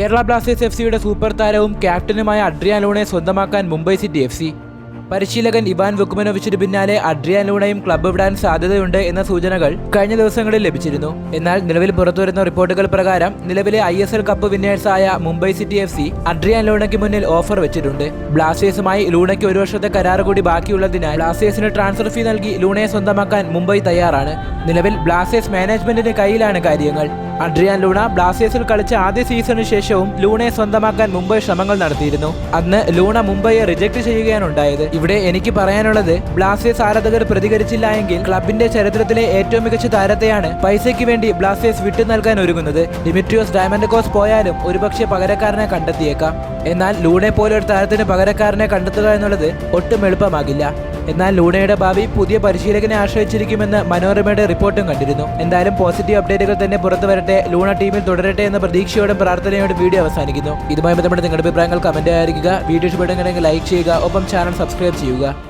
Kerala Blasters F സിയുടെ super താരവും ക്യാപ്റ്റനുമായ അഡ്രിയാൻ ലൂണയെ സ്വന്തമാക്കാൻ മുംബൈ സിറ്റി എഫ് സി പരിശീലകൻ ഇവാൻ വുക്കുമനോവിച്ചിന് പിന്നാലെ അഡ്രിയാൻ ലൂണയും ക്ലബ്ബ് വിടാൻ സാധ്യതയുണ്ട് എന്ന സൂചനകൾ കഴിഞ്ഞ ദിവസങ്ങളിൽ ലഭിച്ചിരുന്നു. എന്നാൽ നിലവിൽ പുറത്തുവരുന്ന റിപ്പോർട്ടുകൾ പ്രകാരം നിലവിലെ I S L cup വിന്നേഴ്സായ Mumbai city F C Adrian ലൂണയ്ക്ക് മുന്നിൽ ഓഫർ വെച്ചിട്ടുണ്ട്. ബ്ലാസ്റ്റേഴ്സുമായി ലൂണയ്ക്ക് ഒരു വർഷത്തെ കരാർ കൂടി ബാക്കിയുള്ളതിനാൽ ബ്ലാസ്റ്റേഴ്സിന് ട്രാൻസ്ഫർ ഫീ നൽകി ലൂണയെ സ്വന്തമാക്കാൻ മുംബൈ തയ്യാറാണ്. നിലവിൽ ബ്ലാസ്റ്റേഴ്സ് മാനേജ്മെന്റിന്റെ കയ്യിലാണ് കാര്യങ്ങൾ. അഡ്രിയാൻ ലൂണ ബ്ലാസ്റ്റേഴ്സിൽ കളിച്ച ആദ്യ സീസണിന് ശേഷവും ലൂണയെ സ്വന്തമാക്കാൻ മുംബൈ ശ്രമങ്ങൾ നടത്തിയിരുന്നു. അന്ന് ലൂണ മുംബൈയെ റിജക്ട് ചെയ്യുകയാണ് ഉണ്ടായത്. ഇവിടെ എനിക്ക് പറയാനുള്ളത് ബ്ലാസ്റ്റേഴ്സ് ആരാധകർ പ്രതികരിച്ചില്ല എങ്കിൽ ക്ലബിന്റെ ചരിത്രത്തിലെ ഏറ്റവും മികച്ച താരത്തെയാണ് പൈസയ്ക്ക് വേണ്ടി ബ്ലാസ്റ്റേഴ്സ് വിട്ടു നൽകാൻ ഒരുങ്ങുന്നത്. ഡിമിട്രിയോസ് കോസ് പോയാലും ഒരുപക്ഷെ പകരക്കാരനെ കണ്ടെത്തിയേക്കാം. എന്നാൽ ലൂണെ പോലെ ഒരു താരത്തിന് പകരക്കാരനെ കണ്ടെത്തുക എന്നുള്ളത് ഒട്ടും എളുപ്പമാകില്ല. എന്നാൽ ലൂണയുടെ ഭാവി പുതിയ പരിശീലകനെ ആശ്രയിച്ചിരിക്കുമെന്ന് മനോരമയുടെ റിപ്പോർട്ടും കണ്ടിരുന്നു. എന്തായാലും പോസിറ്റീവ് അപ്ഡേറ്റുകൾ തന്നെ പുറത്തു വരട്ടെ ലൂണ ടീമിൽ തുടരട്ടെ എന്ന പ്രതീക്ഷയോടും പ്രാർത്ഥനയോടും വീഡിയോ അവസാനിക്കുന്നു. ഇതുമായി ബന്ധപ്പെട്ട് നിങ്ങളുടെ അഭിപ്രായങ്ങൾ കമന്റ് ആയിരിക്കുക വീഡിയോ ഇഷ്ടപ്പെടുകയാണെങ്കിൽ ലൈക്ക് ചെയ്യുക ഒപ്പം ചാനൽ സബ്സ്ക്രൈബ് ചെയ്യുക.